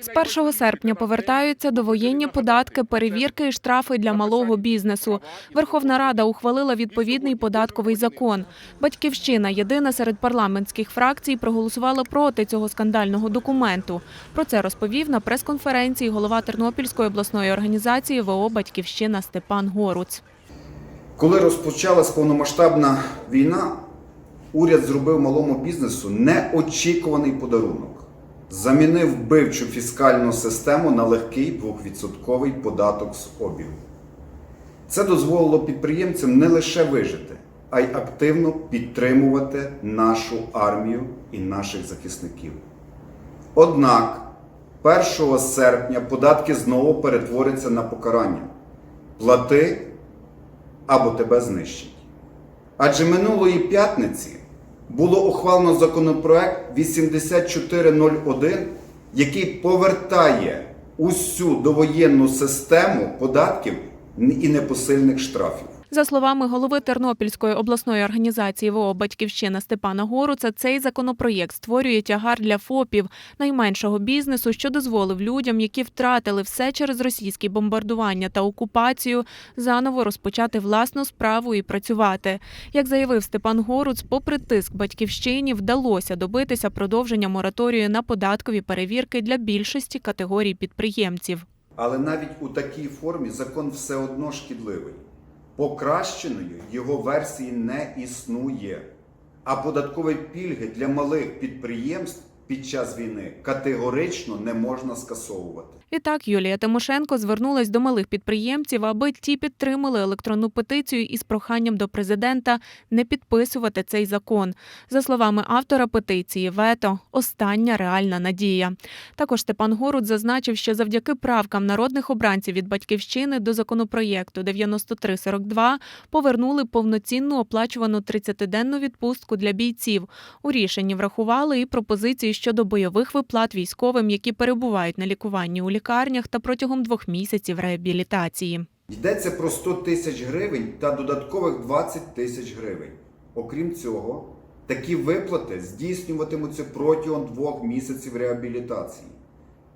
З 1 серпня повертаються довоєнні податки, перевірки і штрафи для малого бізнесу. Верховна Рада ухвалила відповідний податковий закон. Батьківщина, єдина серед парламентських фракцій, проголосувала проти цього скандального документу. Про це розповів на прес-конференції голова Тернопільської обласної організації ВО Батьківщина Степан Горуц. Коли розпочалась повномасштабна війна, уряд зробив малому бізнесу неочікуваний подарунок. Замінив вбивчу фіскальну систему на легкий 2% податок з обігу. Це дозволило підприємцям не лише вижити, а й активно підтримувати нашу армію і наших захисників. Однак 1 серпня податки знову перетворяться на покарання. Плати або тебе знищать. Адже минулої п'ятниці було ухвалено законопроект 8401, який повертає усю довоєнну систему податків і непосильних штрафів. За словами голови Тернопільської обласної організації ВО Батьківщина Степана Горуца, цей законопроєкт створює тягар для ФОПів найменшого бізнесу, що дозволив людям, які втратили все через російські бомбардування та окупацію, заново розпочати власну справу і працювати. Як заявив Степан Горуц, попри тиск батьківщині вдалося добитися продовження мораторію на податкові перевірки для більшості категорій підприємців. Але навіть у такій формі закон все одно шкідливий. Покращеної його версії не існує. А податкові пільги для малих підприємств під час війни категорично не можна скасовувати. Відтак Юлія Тимошенко звернулась до малих підприємців, аби ті підтримали електронну петицію із проханням до президента не підписувати цей закон. За словами автора петиції, вето остання реальна надія. Також Степан Горуд зазначив, що завдяки правкам народних обранців від батьківщини до законопроєкту 9342 повернули повноцінну оплачувану 30-денну відпустку для бійців. У рішенні врахували і пропозиції щодо бойових виплат військовим, які перебувають на лікуванні у лікарнях та протягом двох місяців реабілітації. Йдеться про 100 тисяч гривень та додаткових 20 тисяч гривень. Окрім цього, такі виплати здійснюватимуться протягом двох місяців реабілітації.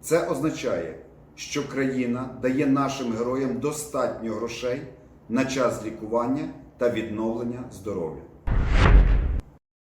Це означає, що країна дає нашим героям достатньо грошей на час лікування та відновлення здоров'я.